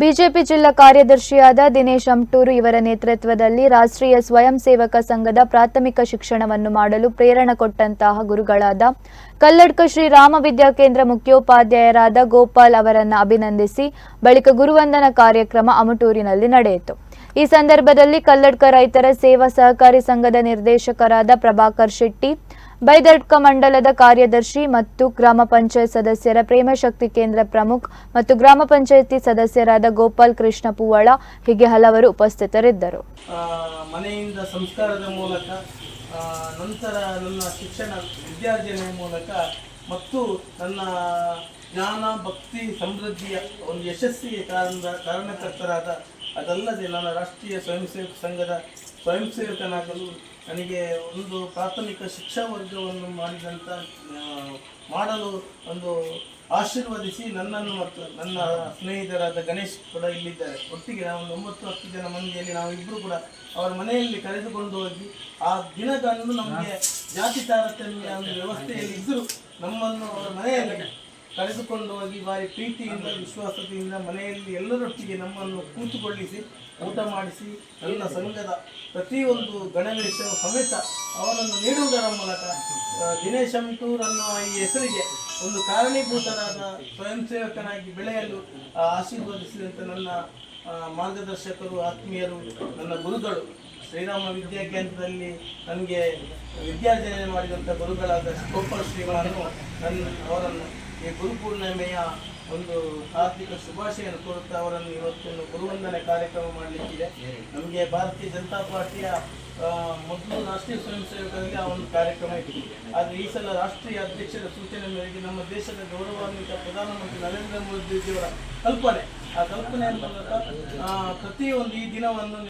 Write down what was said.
BJP ಜಿಲ್ಲಾ ಕಾರ್ಯದರ್ಶಿಯಾದ ದಿನೇಶ್ ಅಮ್ಟೂರು ಇವರ ನೇತೃತ್ವದಲ್ಲಿ ರಾಷ್ಟ್ರೀಯ ಸ್ವಯಂ ಸೇವಕ ಸಂಘದ ಪ್ರಾಥಮಿಕ ಶಿಕ್ಷಣವನ್ನು ಮಾಡಲು ಪ್ರೇರಣೆ ಕೊಟ್ಟಂತಹ ಗುರುಗಳಾದ ಕಲ್ಲಡ್ಕ ಶ್ರೀ ರಾಮ ವಿದ್ಯಾಕೇಂದ್ರ ಮುಖ್ಯೋಪಾಧ್ಯಾಯರಾದ ಗೋಪಾಲ್ ಅವರನ್ನು ಅಭಿನಂದಿಸಿ, ಬಳಿಕ ಗುರುವಂದನ ಕಾರ್ಯಕ್ರಮ ಅಮಟೂರಿನಲ್ಲಿ ನಡೆಯಿತು. ಈ ಸಂದರ್ಭದಲ್ಲಿ ಕಲ್ಲಡ್ಕ ರೈತರ ಸೇವಾ ಸಹಕಾರಿ ಸಂಘದ ನಿರ್ದೇಶಕರಾದ ಪ್ರಭಾಕರ್ ಶೆಟ್ಟಿ ಬೈದಡ್ಕ ಮಂಡಲದ ಕಾರ್ಯದರ್ಶಿ ಮತ್ತು ಗ್ರಾಮ ಪಂಚಾಯತ್ ಸದಸ್ಯರ ಪ್ರೇಮಶಕ್ತಿ ಕೇಂದ್ರ ಪ್ರಮುಖ್ ಮತ್ತು ಗ್ರಾಮ ಪಂಚಾಯತಿ ಸದಸ್ಯರಾದ ಗೋಪಾಲ್ ಕೃಷ್ಣ ಪೂವಳ ಹೀಗೆ ಹಲವರು ಉಪಸ್ಥಿತರಿದ್ದರು. ಮನೆಯಿಂದ ಸಂಸ್ಕಾರದ ಮೂಲಕ ನಂತರ ನನ್ನ ಶಿಕ್ಷಣ ವಿದ್ಯಾರ್ಜನೆ ಮೂಲಕ ಮತ್ತು ನನ್ನ ಜ್ಞಾನ, ಭಕ್ತಿ, ಸಮೃದ್ಧಿಯ ಒಂದು ಯಶಸ್ಸಿಗೆ ಕಾರಣ ಕಾರಣಕರ್ತರಾದ ಅದಲ್ಲದೆ ನನ್ನ ರಾಷ್ಟ್ರೀಯ ಸ್ವಯಂ ಸೇವಕ ಸಂಘದ ಸ್ವಯಂ ಸೇವಕನಾಗಲು ನನಗೆ ಒಂದು ಪ್ರಾಥಮಿಕ ಶಿಕ್ಷಾ ವರ್ಗವನ್ನು ಮಾಡಿದಂಥ ಮಾಡಲು ಒಂದು ಆಶೀರ್ವದಿಸಿ ನನ್ನನ್ನು ಮತ್ತು ನನ್ನ ಸ್ನೇಹಿತರಾದ ಗಣೇಶ್ ಕೂಡ ಇಲ್ಲಿದ್ದಾರೆ. ಒಟ್ಟಿಗೆ ನಾವು ಒಂದು ಒಂಬತ್ತು ಹತ್ತು ಜನ ಮಂದಿಯಲ್ಲಿ ನಾವು ಇಬ್ಬರು ಕೂಡ ಅವರ ಮನೆಯಲ್ಲಿ ಕರೆದುಕೊಂಡು ಹೋಗಿ ಆ ದಿನದಂದು ನಮಗೆ ಜಾತಿ ತಾರತಮ್ಯ ಒಂದು ವ್ಯವಸ್ಥೆಯಲ್ಲಿ ಇದ್ದರೂ ನಮ್ಮನ್ನು ಅವರ ಮನೆಯಲ್ಲಿ ಕರೆದುಕೊಂಡು ಹೋಗಿ ಬಾರಿ ಪ್ರೀತಿಯಿಂದ, ವಿಶ್ವಾಸದಿಂದ ಮನೆಯಲ್ಲಿ ಎಲ್ಲರೊಟ್ಟಿಗೆ ನಮ್ಮನ್ನು ಕೂತುಕೊಳ್ಳಿಸಿ, ಊಟ ಮಾಡಿಸಿ ನನ್ನ ಸಂಘದ ಪ್ರತಿಯೊಂದು ಗಣವೇಶ ಸಮೇತ ಅವರನ್ನು ನೀಡುವುದರ ಮೂಲಕ ದಿನೇಶ್ ಅಮ್ಟೂರ್ ಅನ್ನುವ ಈ ಹೆಸರಿಗೆ ಒಂದು ಕಾರಣೀಭೂತರಾದ ಸ್ವಯಂ ಸೇವಕನಾಗಿ ಬೆಳೆಯಲು ಆಶೀರ್ವದಿಸಿದಂಥ ನನ್ನ ಮಾರ್ಗದರ್ಶಕರು, ಆತ್ಮೀಯರು, ನನ್ನ ಗುರುಗಳು. ಶ್ರೀರಾಮ ವಿದ್ಯಾಕೇಂದ್ರದಲ್ಲಿ ನನಗೆ ವಿದ್ಯಾರ್ಜನೆ ಮಾಡಿದಂಥ ಗುರುಗಳಾದ ಗೋಪಾಲ್ ಶ್ರೀಗಳನ್ನು ನನ್ನ, ಅವರನ್ನು ಈ ಗುರುಪೂರ್ಣಿಮೆಯ ಒಂದು ಆರ್ಥಿಕ ಶುಭಾಶಯನ್ನು ಕೋರುತ್ತಾ ಅವರನ್ನು ಇವತ್ತೊಂದು ಗುರುವಂದನೆ ಕಾರ್ಯಕ್ರಮ ಮಾಡಲಿಕ್ಕಿದೆ. ನಮಗೆ ಭಾರತೀಯ ಜನತಾ ಪಾರ್ಟಿಯ ಮೊದಲು ರಾಷ್ಟ್ರೀಯ ಸ್ವಯಂ ಸೇವಕರಿಗೆ ಆ ಒಂದು ಕಾರ್ಯಕ್ರಮ ಇತ್ತು. ಆದರೆ ಈ ಸಲ ರಾಷ್ಟ್ರೀಯ ಅಧ್ಯಕ್ಷರ ಸೂಚನೆ ಮೇರೆಗೆ ನಮ್ಮ ದೇಶದ ಗೌರವಾನ್ವಿತ ಪ್ರಧಾನಮಂತ್ರಿ ನರೇಂದ್ರ ಮೋದಿಜಿಯವರ ಕಲ್ಪನೆ. ಆ ಕಲ್ಪನೆಯ ಮೂಲಕ ಪ್ರತಿಯೊಂದು ಈ ದಿನವನ್ನು